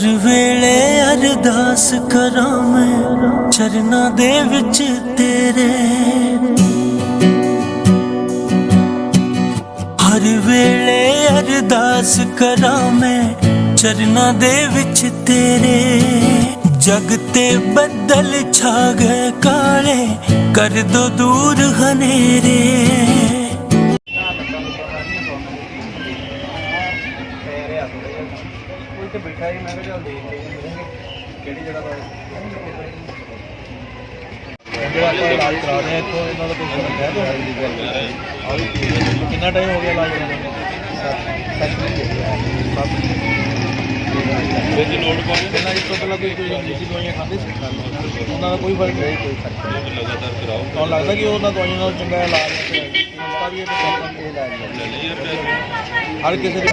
ਹਰ ਵੇਲੇ ਅਰਦਾਸ ਕਰਾਂ ਮੈਂ, ਚਰਨਾਂ ਦੇ ਵਿੱਚ ਤੇਰੇ। ਹਰ ਵੇਲੇ ਅਰਦਾਸ ਕਰਾਂ ਮੈਂ, ਚਰਨਾਂ ਦੇ ਵਿੱਚ ਤੇਰੇ। ਜਗ ਤੇ ਬੱਦਲ ਛਾ ਗਏ ਕਾਲੇ, ਕਰ ਦੋ ਦੂਰ ਹਨੇਰੇ। ਕੋਈ ਤੇ ਬੈਠਾ ਹੀ ਮੈਂ ਕਿਹਾ ਚੱਲ ਦੇਖ ਲਈਏ ਕਿਹੜੀ ਜਗ੍ਹਾ ਦਾ ਜਿਹੜਾ ਆਪਾਂ ਇਲਾਜ ਕਰਾ ਰਹੇ ਹਾਂ ਇੱਥੋਂ ਇਹਨਾਂ ਦਾ ਕੋਈ ਫ਼ਰਕ ਹੈ ਤਾਂ ਦੀ ਗੱਲ ਆ ਵੀ ਕੀ ਹੈ? ਕਿੰਨਾ ਟਾਈਮ ਹੋ ਗਿਆ ਇਲਾਜ ਕਰਾਉਣ ਨੂੰ? ਸੱਤ ਮਹੀਨੇ ਹੋ ਗਿਆ ਵਿੱਚ ਨੋਟ ਪਾਉਣੇ ਪਹਿਲਾਂ ਇਸ ਤੋਂ ਪਹਿਲਾਂ ਕੋਈ ਕੋਈ ਇੰਗਲਿਸ਼ ਦਵਾਈਆਂ ਖਾਂਦੇ ਸੀ? ਉਹਨਾਂ ਦਾ ਕੋਈ ਫ਼ਰਕ ਨਹੀਂ? ਕੋਈ ਫ਼ਰਕ ਲਗਾਤਾਰ ਕਰਾਓ। ਤੁਹਾਨੂੰ ਲੱਗਦਾ ਕਿ ਉਹਨਾਂ ਦਵਾਈਆਂ ਨਾਲ ਚੰਗਾ ਹੈ? ਤਾਂ ਇਲਾਜ ਹੈ ਹਰ ਕਿਸੇ ਦੀ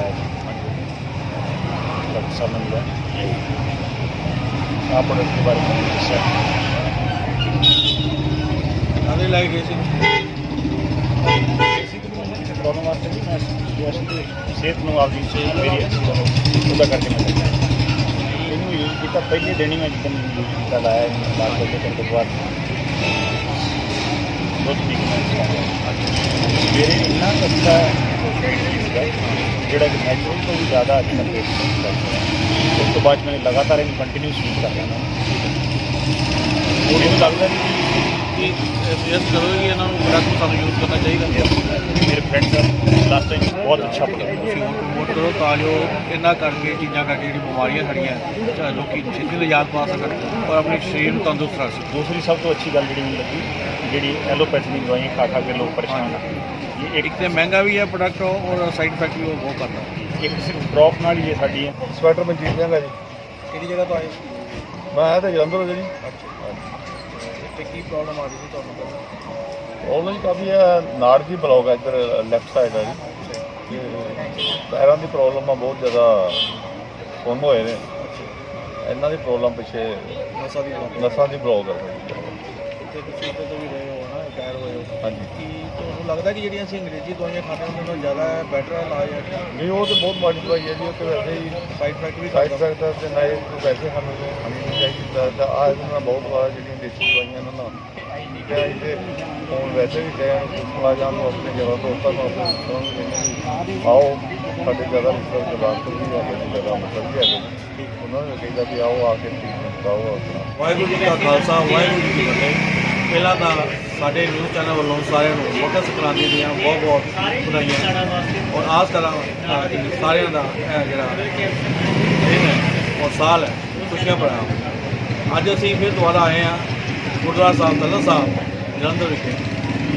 ਸਮਝ ਲਿਆ ਆਪਣੇ ਇਸ ਬਾਰੇ में ਦੱਸਿਆ? ਸਾਰੇ ਲੱਗ ਗਏ ਸੀ। ਵਾਸਤੇ ਵੀ ਮੈਂ ਦੀ ਸਿਹਤ ਨੂੰ ਆਪਦੀ ਸੇ ਮੇਰੀ ਅੱਛੀ ਉਹਦਾ ਕਰਕੇ ਮੈਂ ਇਹਨੂੰ ਯੂਜ਼ ਕੀਤਾ ਪਹਿਲੇ ਦਿਨ ਹੀ ਮੈਂ ਜਿੱਦਣ ਯੂਜ਼ ਕੀਤਾ ਲਾਇਆ ਕਰਕੇ ਕਰਨ ਤੋਂ ਬਾਅਦ। ਬਹੁਤ ਠੀਕ ਮੈਂ ਮੇਰੇ ਇੰਨਾ ਕੁ ਅੱਛਾ ਸੀਗਾ ਜਿਹੜਾ ਕਿ ਨੈਚੁਰਲ ਤੋਂ ਵੀ ਜ਼ਿਆਦਾ ਟੇਸਟ ਕਰਦਾ ਉਸ ਤੋਂ ਬਾਅਦ ਮੈਂ ਲਗਾਤਾਰ ਇਹਨੂੰ ਕੰਟੀਨਿਊ ਯੂਜ਼ ਕਰ ਰਿਹਾ ਹਾਂ। ਮੈਨੂੰ ਲੱਗਦਾ ਕਿ ਸਜੈਸਟ ਕਰੋਗੇ ਇਹਨਾਂ ਨੂੰ ਪ੍ਰੋਡਕਟ ਸਾਨੂੰ ਯੂਜ਼ ਕਰਨਾ ਚਾਹੀਦਾ। ਮੇਰੇ ਫਰੈਂਡਸ ਲਾਸਟ ਟਾਈਮ ਬਹੁਤ ਅੱਛਾ ਹੋਰ ਪ੍ਰਮੋਟ ਕਰੋ ਤਾਂ ਜੋ ਇਹਨਾਂ ਕਰਕੇ ਚੀਜ਼ਾਂ ਕਰਕੇ ਜਿਹੜੀ ਬਿਮਾਰੀਆਂ ਸਾਡੀਆਂ ਚਾਹੇ ਲੋਕੀ ਛੇਤੀ ਨਿਜਾਤ ਪਾ ਸਕਣ ਔਰ ਆਪਣੇ ਸਰੀਰ ਨੂੰ ਤੰਦਰੁਸਤ ਰੱਖ ਸਕਣ। ਦੂਸਰੀ ਸਭ ਤੋਂ ਅੱਛੀ ਗੱਲ ਜਿਹੜੀ ਮੈਨੂੰ ਲੱਗੀ ਜਿਹੜੀ ਐਲੋਪੈਥੀ ਦੀ ਦਵਾਈਆਂ ਖਾ ਖਾ ਕੇ ਲੋਕ ਪਰੇਸ਼ਾਨ ਆ। ਇੱਕ ਇੱਕ ਤੇ ਮਹਿੰਗਾ ਵੀ ਹੈ ਪ੍ਰੋਡਕਟ ਔਰ ਸਾਈਡ ਇਫੈਕਟ ਵੀ ਉਹ ਬਹੁਤ ਕਰਦਾ। ਇੱਕ ਸਿਰਫ ਡ੍ਰੌਪ ਨਾਲ ਹੀ ਇਹ ਸਾਡੀ ਹੈ। ਸਵੈਟਰ ਮਨਜੀਤ ਸਿੰਘ ਆ ਜੀ। ਕਿਹੜੀ ਜਗ੍ਹਾ ਤੋਂ ਆਏ ਮੈਂ ਆਇਆ ਤਾਂ ਜਲੰਧਰ ਤੋਂ ਜੀ। ਤੇ ਕੀ ਪ੍ਰੋਬਲਮ ਆ ਰਹੀ ਸੀ ਤੁਹਾਨੂੰ ਪ੍ਰੋਬਲਮ ਜੀ ਕਾਫੀ ਹੈ ਨਾੜ ਦੀ ਬਲੌਕ ਹੈ ਇੱਧਰ ਲੈਫਟ ਸਾਈਡ ਹੈ ਜੀ। ਤੇ ਪੈਰਾਂ ਦੀ ਪ੍ਰੋਬਲਮ ਆ ਬਹੁਤ ਜ਼ਿਆਦਾ ਸੁੰਨ ਹੋਏ ਨੇ। ਇਹਨਾਂ ਦੀ ਪ੍ਰੋਬਲਮ ਪਿੱਛੇ ਨਸਾ ਦੀ ਪ੍ਰੋਬਲਮ ਨਸਾਂ ਦੀ ਬਲੌਕ ਹੈ ਤੇ ਇੱਥੇ ਤੋਂ ਵੀ ਰਹੇ ਰਿਟਾਇਰ ਹੋਏ ਹੋ? ਹਾਂਜੀ। ਕੀ ਤੁਹਾਨੂੰ ਲੱਗਦਾ ਕਿ ਜਿਹੜੀਆਂ ਅਸੀਂ ਅੰਗਰੇਜ਼ੀ ਦਵਾਈਆਂ ਖਾਂਦੇ ਹਾਂ ਉਹਨਾਂ ਨਾਲੋਂ ਜ਼ਿਆਦਾ ਬੈਟਰ ਇਲਾਜ ਹੈ ਨਹੀਂ ਉਹ ਤਾਂ ਬਹੁਤ ਮਾੜੀ ਦਵਾਈ ਹੈ ਜੀ ਉਹ ਤੇ ਵੈਸੇ ਹੀ ਸਾਈਡ ਇਫੈਕਟ ਵੀ ਸਾਈਡ ਇਫੈਕਟ ਤੇ ਨਾ ਇਹ ਵੈਸੇ ਸਾਨੂੰ ਖਾਣੀ ਨਹੀਂ ਚਾਹੀਦੀ ਤਾਂ- ਤਾਂ ਆਹ ਇਹਦੇ ਨਾਲ ਬਹੁਤ ਵਾਰ ਜਿਹੜੀਆਂ ਦੇਸੀ ਦਵਾਈਆਂ ਇਹਨਾਂ ਨਾਲ ਠੀਕ ਹੈ ਇਹਦੇ ਹੁਣ ਵੈਸੇ ਵੀ ਕਹਿ ਕੁਸਲਾ ਜਾਣ ਨੂੰ ਆਪਣੇ ਜਗ੍ਹਾ ਦੋਸਤਾਂ ਨੂੰ ਆਪਣੇ ਦੋਸਤਾਂ ਨੂੰ ਕਹਿੰਦੇ ਵੀ ਆਓ ਸਾਡੇ ਜ਼ਿਆਦਾ ਰਿਸ਼ਤੇਦਾਰ ਜਵਾਬ ਤੋਂ ਵੀ ਨੇ ਜ਼ਿਆਦਾ ਮਤਲਬ ਵੀ ਨੇ। ਉਹਨਾਂ ਨੂੰ ਕਹਿੰਦਾ ਵੀ ਆਓ ਆ ਕੇ ਟ੍ਰੀਟਮੈਂਟ ਕਰਾਓ ਆਪਣਾ। ਵਾਹਿਗੁਰੂ ਜੀ ਕਾ ਖਾਲਸਾ ਵਾਹਿਗੁਰੂ ਜੀ ਕੀ ਫਤਿਹ। ਪਹਿਲਾਂ ਤਾਂ ਸਾਡੇ ਨਿਊਜ਼ ਚੈਨਲ ਵੱਲੋਂ ਸਾਰਿਆਂ ਨੂੰ ਮਕਰ ਸੰਕ੍ਰਾਂਤੀ ਦੀਆਂ ਬਹੁਤ ਬਹੁਤ ਵਧਾਈਆਂ। ਔਰ ਆਸ ਕਰਾਂ ਕਿ ਸਾਰਿਆਂ ਦਾ ਇਹ ਜਿਹੜਾ ਦਿਨ ਹੈ ਔਰ ਸਾਲ ਹੈ, ਖੁਸ਼ੀਆਂ ਭਰਾ ਅੱਜ ਅਸੀਂ ਫਿਰ ਦੁਬਾਰਾ ਆਏ ਹਾਂ ਗੁਰਦੁਆਰਾ ਸਾਹਿਬ ਤਲਨ ਸਾਹਿਬ, ਜਲੰਧਰ ਵਿਖੇ,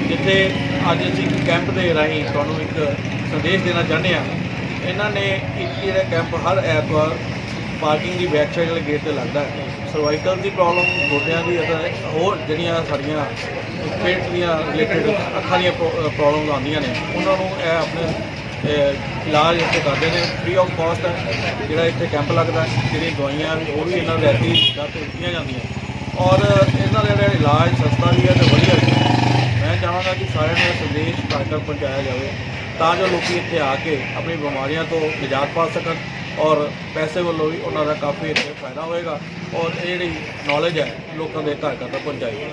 ਜਿੱਥੇ ਅੱਜ ਅਸੀਂ ਕੈਂਪ ਦੇ ਰਾਹੀਂ ਤੁਹਾਨੂੰ ਇੱਕ ਸੰਦੇਸ਼ ਦੇਣਾ ਚਾਹੁੰਦੇ ਹਾਂ। ਇਹਨਾਂ ਨੇ ਇੱਕ ਜਿਹੜਾ ਕੈਂਪ ਹਰ ਐਤਵਾਰ ਪਾਰਕਿੰਗ ਦੀ ਬੈਕ ਸਾਈਡ ਵਾਲੇ ਗੇਟ ਤੇ ਲੱਗਦਾ ਹੈ। ਸਰਵਾਈਕਲ ਦੀ ਪ੍ਰੋਬਲਮ ਗੋਡਿਆਂ ਦੀ ਅਤੇ ਹੋਰ ਜਿਹੜੀਆਂ ਸਾਡੀਆਂ ਪੇਟ ਦੀਆਂ ਰਿਲੇਟਡ ਅੱਖਾਂ ਦੀਆਂ ਪ੍ਰੋਬਲਮਸ ਆਉਂਦੀਆਂ ਨੇ, ਉਹਨਾਂ ਨੂੰ ਇਹ ਆਪਣੇ ਇਲਾਜ ਇੱਥੇ ਕਰਦੇ ਨੇ। ਫ੍ਰੀ ਆਫ ਕਾਸਟ ਜਿਹੜਾ ਇੱਥੇ ਕੈਂਪ ਲੱਗਦਾ ਜਿਹੜੀਆਂ ਦਵਾਈਆਂ ਉਹ ਵੀ ਇਹਨਾਂ ਨੂੰ ਰੈਤੀ ਦਰ ਦਿੱਤੀਆਂ ਜਾਂਦੀਆਂ। ਔਰ ਇਹਨਾਂ ਦਾ ਜਿਹੜਾ ਇਲਾਜ ਸਸਤਾ ਵੀ ਹੈ ਤੇ ਵਧੀਆ ਵੀ ਹੈ। ਮੈਂ ਚਾਹਾਂਗਾ ਕਿ ਸਾਰਿਆਂ ਨੂੰ ਸੰਦੇਸ਼ ਘਰ ਤੱਕ ਪਹੁੰਚਾਇਆ ਜਾਵੇ, ਤਾਂ ਜੋ ਲੋਕੀ ਇੱਥੇ ਆ ਕੇ ਆਪਣੀ ਬਿਮਾਰੀਆਂ ਤੋਂ ਨਿਜਾਤ ਪਾ ਸਕਣ। ਔਰ ਪੈਸੇ ਵੱਲੋਂ ਵੀ ਉਹਨਾਂ ਦਾ ਕਾਫੀ ਇੱਥੇ ਫਾਇਦਾ ਹੋਏਗਾ ਔਰ ਇਹ ਜਿਹੜੀ ਨੌਲੇਜ ਹੈ ਲੋਕਾਂ ਦੇ ਘਰ ਘਰ ਤੱਕ ਪਹੁੰਚਾਏਗੀ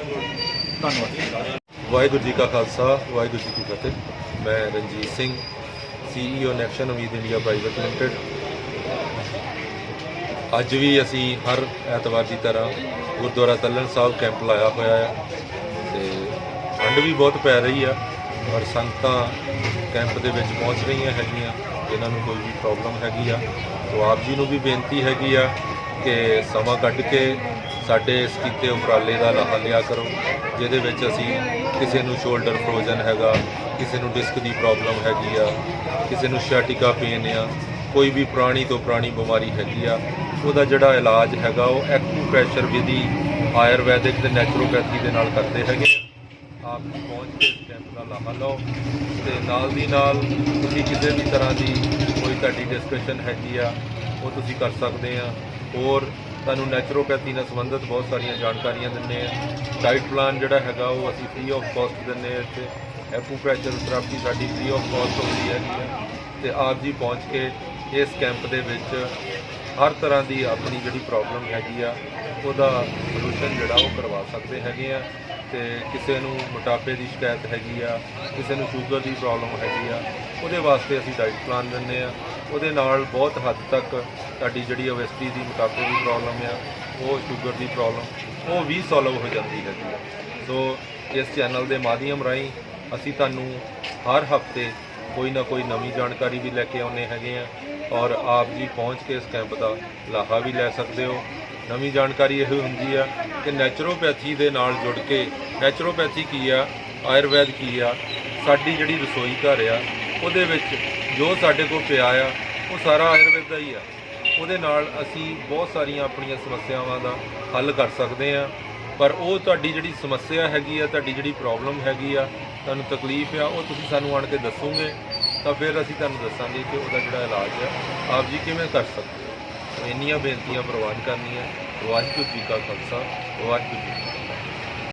ਧੰਨਵਾਦ ਵਾਹਿਗੁਰੂ ਜੀ ਕਾ ਖਾਲਸਾ, ਵਾਹਿਗੁਰੂ ਜੀ ਕੀ ਫਤਿਹ। ਮੈਂ ਰਣਜੀਤ ਸਿੰਘ ਸੀਈਓ ਨੈਕਸ਼ਨ ਉਮੀਦ ਇੰਡੀਆ ਪ੍ਰਾਈਵੇਟ ਲਿਮਟਿਡ ਅੱਜ ਵੀ ਅਸੀਂ ਹਰ ਐਤਵਾਰ ਦੀ ਤਰ੍ਹਾਂ ਗੁਰਦੁਆਰਾ ਤੱਲਣ ਸਾਹਿਬ ਕੈਂਪ ਲਾਇਆ ਹੋਇਆ ਹੈ ਤੇ ਠੰਡ ਵੀ ਬਹੁਤ ਪੈ ਰਹੀ ਆ, ਔਰ ਸੰਗਤਾਂ ਕੈਂਪ ਦੇ ਵਿੱਚ ਪਹੁੰਚ ਰਹੀਆਂ ਹੈਗੀਆਂ। ਜਿਨ੍ਹਾਂ ਨੂੰ ਕੋਈ ਵੀ ਪ੍ਰੋਬਲਮ ਹੈਗੀ ਆ ਸੋ ਆਪ ਜੀ ਨੂੰ ਵੀ ਬੇਨਤੀ ਹੈਗੀ ਆ ਕਿ ਸਮਾਂ ਕੱਢ ਕੇ ਸਾਡੇ ਇਸ ਕੀਤੇ ਉਪਰਾਲੇ ਦਾ ਲਾਹਾ ਲਿਆ ਕਰੋ, ਜਿਹਦੇ ਵਿੱਚ ਅਸੀਂ ਕਿਸੇ ਨੂੰ ਸ਼ੋਲਡਰ ਫਰੋਜ਼ਨ ਹੈਗਾ, ਕਿਸੇ ਨੂੰ ਡਿਸਕ ਦੀ ਪ੍ਰੋਬਲਮ ਹੈਗੀ ਆ, ਕਿਸੇ ਨੂੰ ਸ਼ਿਆਟਿਕਾ ਪੇਨ ਆ, ਕੋਈ ਵੀ ਪੁਰਾਣੀ ਤੋਂ ਪੁਰਾਣੀ ਬਿਮਾਰੀ ਹੈਗੀ ਆ, ਉਹਦਾ ਜਿਹੜਾ ਇਲਾਜ ਹੈਗਾ, ਉਹ ਐਕੂਪ੍ਰੈਸ਼ਰ ਵਿਧੀ ਆਯੁਰਵੈਦਿਕ ਤੇ ਨੈਚੁਰੋਪੈਥੀ ਦੇ ਨਾਲ ਕਰਦੇ ਹੈਗੇ ਆਪ ਜੀ ਪਹੁੰਚ ਕੇ ਇਸ ਕੈਂਪ ਦਾ ਲਾਹਾ ਲਓ ਤੇ ਨਾਲ ਦੀ ਨਾਲ ਤੁਸੀਂ ਕਿਸੇ ਵੀ ਤਰ੍ਹਾਂ ਦੀ ਕੋਈ ਤੁਹਾਡੀ ਡਿਸਕਸ਼ਨ ਹੈਗੀ ਆ, ਉਹ ਤੁਸੀਂ ਕਰ ਸਕਦੇ ਆ। ਹੋਰ ਤੁਹਾਨੂੰ ਨੈਚੁਰੋਪੈਥੀ ਨਾਲ ਸੰਬੰਧਿਤ ਬਹੁਤ ਸਾਰੀਆਂ ਜਾਣਕਾਰੀਆਂ ਦਿੰਨੇ ਆ। ਡਾਈਟ ਪਲਾਨ ਜਿਹੜਾ ਹੈਗਾ, ਉਹ ਅਸੀਂ ਫ੍ਰੀ ਆਫ ਕਾਸਟ ਦਿੰਨੇ ਆ ਇੱਥੇ। ਐਕੂਪ੍ਰੈਸ਼ਰ ਥੈਰੇਪੀ ਸਾਡੀ ਫ੍ਰੀ ਆਫ ਕਾਸਟ ਹੁੰਦੀ ਹੈਗੀ ਆ। ਤੇ ਆਪ ਜੀ ਪਹੁੰਚ ਕੇ ਇਸ ਕੈਂਪ ਦੇ ਵਿੱਚ ਹਰ ਤਰ੍ਹਾਂ ਦੀ ਆਪਣੀ ਜਿਹੜੀ ਪ੍ਰੋਬਲਮ ਹੈਗੀ ਆ, ਉਹਦਾ ਸੋਲੂਸ਼ਨ ਜਿਹੜਾ ਉਹ ਕਰਵਾ ਸਕਦੇ ਹੈਗੇ ਆ। ਤੇ ਕਿਸੇ ਨੂੰ ਮੋਟਾਪੇ ਦੀ ਸ਼ਿਕਾਇਤ ਹੈਗੀ ਆ, ਕਿਸੇ ਨੂੰ ਸ਼ੂਗਰ ਦੀ ਪ੍ਰੋਬਲਮ ਹੈਗੀ ਆ, ਉਹਦੇ ਵਾਸਤੇ ਅਸੀਂ ਡਾਈਟ ਪਲਾਨ ਦਿੰਦੇ ਆ। ਉਹਦੇ ਨਾਲ ਬਹੁਤ ਹੱਦ ਤੱਕ ਤੁਹਾਡੀ ਜਿਹੜੀ ਓਬੈਸਿਟੀ ਦੀ, ਮੋਟਾਪੇ ਦੀ ਪ੍ਰੋਬਲਮ ਆ, ਉਹ ਸ਼ੂਗਰ ਦੀ ਪ੍ਰੋਬਲਮ ਉਹ ਵੀ ਸੋਲਵ ਹੋ ਜਾਂਦੀ ਹੈਗੀ ਸੋ ਇਸ ਚੈਨਲ ਦੇ ਮਾਧਿਅਮ ਰਾਹੀਂ ਅਸੀਂ ਤੁਹਾਨੂੰ ਹਰ ਹਫ਼ਤੇ ਕੋਈ ਨਾ ਕੋਈ ਨਵੀਂ ਜਾਣਕਾਰੀ ਵੀ ਲੈ ਕੇ ਆਉਨੇ ਹੈਗੇ ਆ। ਔਰ ਆਪ ਜੀ ਪਹੁੰਚ ਕੇ ਇਸ ਕੈਂਪ ਦਾ ਲਾਹਾ ਵੀ ਲੈ ਸਕਦੇ ਹੋ। ਨਵੀਂ ਜਾਣਕਾਰੀ ਇਹ ਹੁੰਦੀ ਆ ਕਿ ਨੈਚੁਰੋਪੈਥੀ ਦੇ ਨਾਲ ਜੁੜ ਕੇ ਨੈਚੁਰੋਪੈਥੀ ਕੀ ਆ, ਆਯੁਰਵੈਦ ਕੀ ਆ, ਸਾਡੀ ਜਿਹੜੀ ਰਸੋਈ ਘਰ ਆ, ਉਹਦੇ ਵਿੱਚ ਜੋ ਸਾਡੇ ਕੋਲ ਪਿਆ ਆ, ਉਹ ਸਾਰਾ ਆਯੁਰਵੈਦ ਦਾ ਹੀ ਆ। ਉਹਦੇ ਨਾਲ ਅਸੀਂ ਬਹੁਤ ਸਾਰੀਆਂ ਆਪਣੀਆਂ ਸਮੱਸਿਆਵਾਂ ਦਾ ਹੱਲ ਕਰ ਸਕਦੇ ਆ। ਪਰ ਉਹ ਤੁਹਾਡੀ ਜਿਹੜੀ ਸਮੱਸਿਆ ਹੈਗੀ ਆ, ਤੁਹਾਡੀ ਜਿਹੜੀ ਪ੍ਰੋਬਲਮ ਹੈਗੀ ਆ, ਤੁਹਾਨੂੰ ਤਕਲੀਫ ਆ, ਉਹ ਤੁਸੀਂ ਸਾਨੂੰ ਆਣ ਕੇ ਦੱਸੋਗੇ। ਤਾਂ ਫਿਰ ਅਸੀਂ ਤੁਹਾਨੂੰ ਦੱਸਾਂਗੇ ਕਿ ਉਹਦਾ ਜਿਹੜਾ ਇਲਾਜ ਹੈ, ਆਪ ਜੀ ਕਿਵੇਂ ਕਰ ਸਕਦੇ ਹੋ? ਇੰਨੀਆਂ ਬੇਨਤੀਆਂ ਪ੍ਰਵਾਨ ਕਰਨੀਆਂ। ਵਾਹਿਗੁਰੂ ਜੀ ਕਾ ਖਾਲਸਾ, ਵਾਹਿਗੁਰੂ ਜੀ